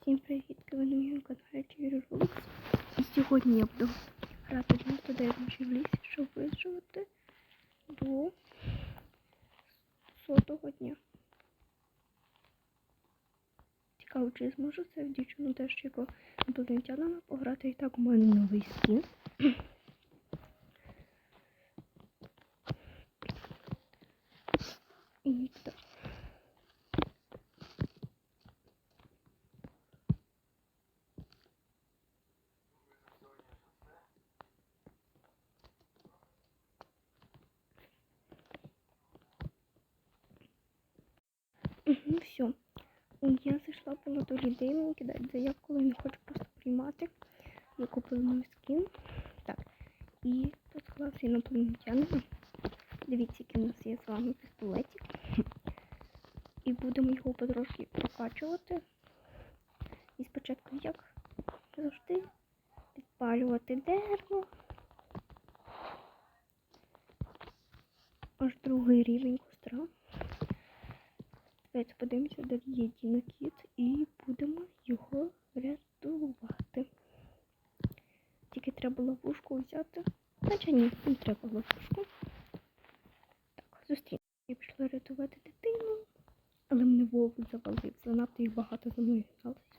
Всім привіт! Ви на моєму каналі Чирі Рубікс. І сьогодні я буду грати 99 ночей в лісі, щоб виживати до сотого дня. Цікаво, чи зможу це в дівчину теж як інопланетянами пограти. І так у мене новий скін. І так. Угу, все. Я зайшла було до людей, мені кидають заявку, але не хочу просто приймати. Я купила новий скін. Так. І тут склався інопланетянина. Дивіться, який у нас є з вами пістолетик. І будемо його потрошки прокачувати. І спочатку як завжди підпалювати дерево. Аж другий рівень костра. Давайте подивимося, де є дінокіт, і будемо його рятувати. Тільки треба ловушку взяти. Хоча ні, не треба ловушку. Так, зустрінемо. Я пішла рятувати дитину, але мене вовк завалив. Занадто їх багато за мною гналося.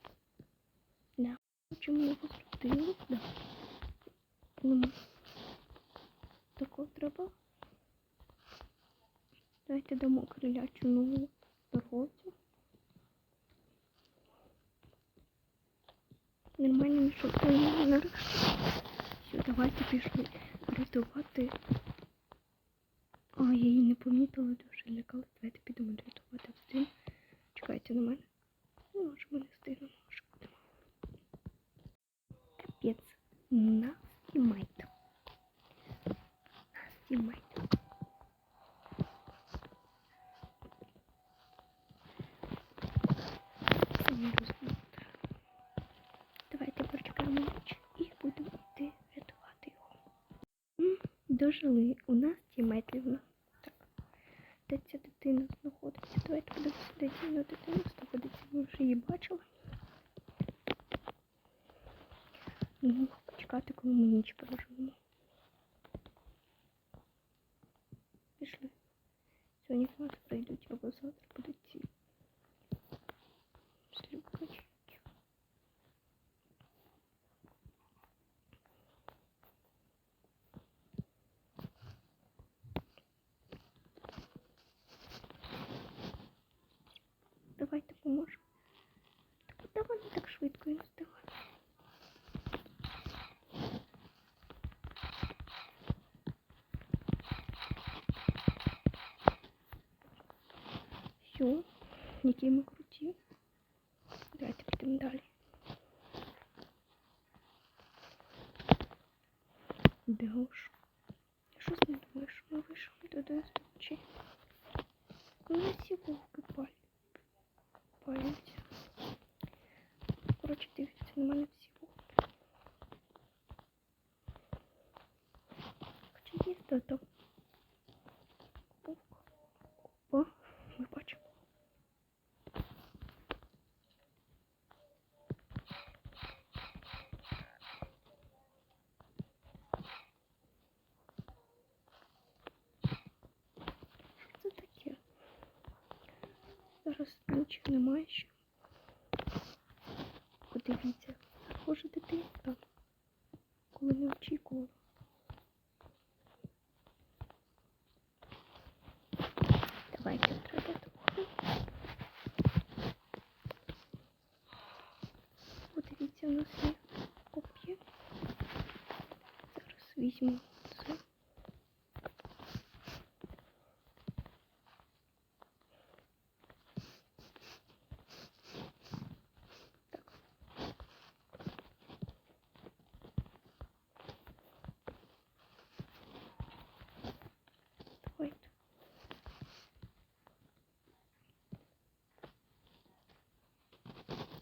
Нормально не шукаємо нарешті. Все, давайте пішли рятувати. А, я її не помітила, дуже лякала. Давайте підемо рятувати один. Чекайте на мене. Ну, може ми не встигнемо, може будемо. Капець. Нас знімають. Нас знімають. Це не розумію. Ніч і будемо йти рятувати його. Дожили. У нас тіметрівна. Так. Де ця дитина знаходиться? Давайте подивимося, де дійсно дитина знаходиться. Ми вже її бачили. Ну, почекати, коли ми ніч проживемо. Пішли. Сьогодні до нас Давайте поможемо. Та куди вони так швидко не встигають? Все, які ми круті. Давайте підемо далі. Де уж? Що з ним думаєш? Ми вийшли до дощі. Ну, ці вовки палять. Паляться. Коротше, дивіться на мене всі вовки. Хоча є тато. Вовк. О, ми бачимо. Що це таке? Зараз нічого немає ще. Подивіться, схоже дитинство, коли не очікувала. Давайте треба трохи. Подивіться, у нас є коп'є. Зараз візьму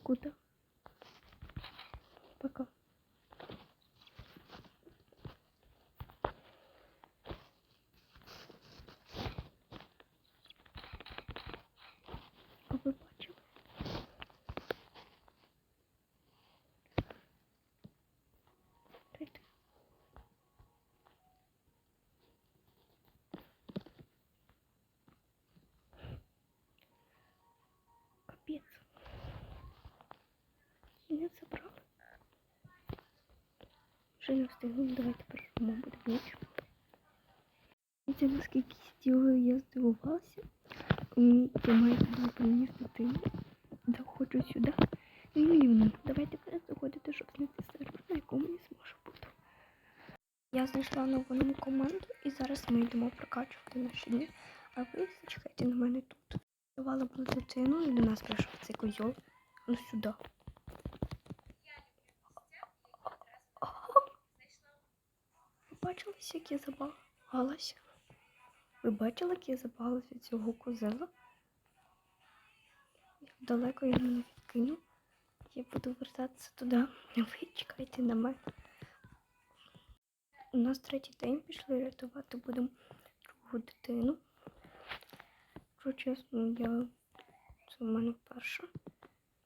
откуда. Пока. А ви бачили? Капець. І не забрали. Вже не встигну, давайте перервемо, буде ніч. Це наскільки стілою я. Мені тримається було приніс дитину. Заходжу сюди. І ну, давайте перед заходити, щоб знайти сервер, на якому не зможе бути. Я знайшла нову команду і зараз ми йдемо прокачувати наші дні. А ви зачекайте на мене тут. Давала була дитину і до нас прийшов цей козьол. Ну сюди. Ви бачили, як я забагалася? Ви бачили, як я забагалася цього козела? Як далеко я мене відкину. Я буду вертатися туди. Ви чекайте на мене. У нас третій день пішли рятувати будемо другу дитину. Якщо чесно, я це в мене вперше.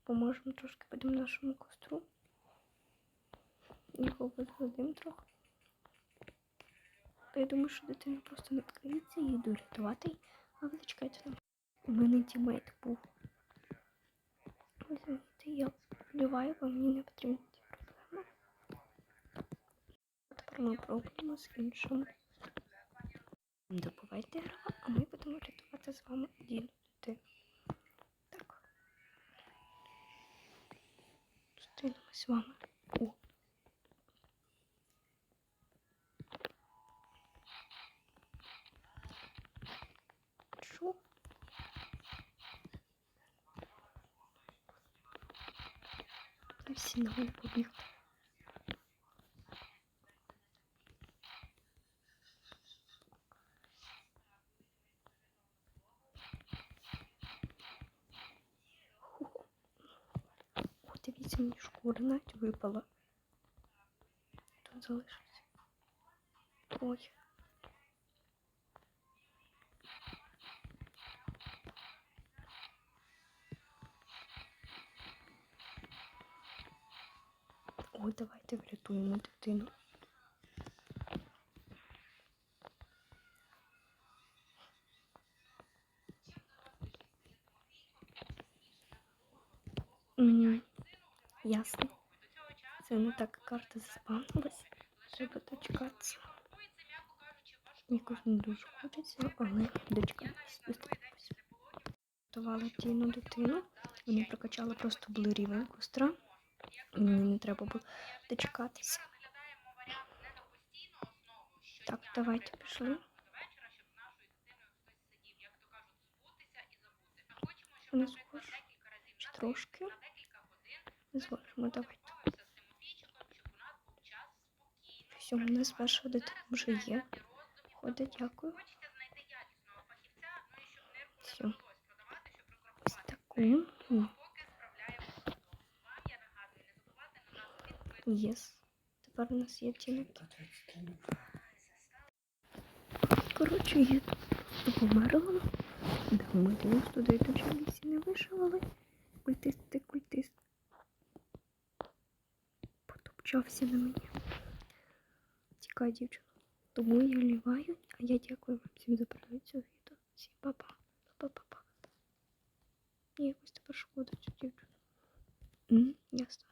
Поможемо трошки будемо нашому костру. Його возгодим трохи. Я думаю, що дитина просто не відкриється і йду рятувати. А ви зачекайте на. У мене тімейт був. Ви знаєте, я вбиваю, бо мені не потрібні ці проблеми. Тепер ми пробуємо з іншим. Добувайте гра, а ми будемо рятувати з вами дитину. Так. Зустрінемось з вами. О. Що? Там всі на мене побігли. Ху. О, дивіться, мені шкура навіть випала. Тут залишиться. Ой. Ой, давайте врятуємо дитину. М, Ясно. Це не так карта заспавнилась. Треба дочекатися. Якось не дуже хочеться, але дочекатися. Готувала тіну дитину. Вони прокачали просто були рівень костра. Мені не треба було дочекатися. Так, давайте пішли. Не схож. Чи трошки. Зможемо, давайте. Все, у нас ваша дитина вже є. Ходить, дякую. Все. Ось таку. Єс. Тепер у нас є тіники. Коротше, я тут померла. Думаю, туди дуже лісі не вишивали. Культисти, культист. Потопчався на мені. Тікай, дівчина. Тому я ліваю, а я дякую вам всім за перегляд цього відео. Всім па-па. Па-па-па. Мені якось тепер шкода цю дівчину. Ясно.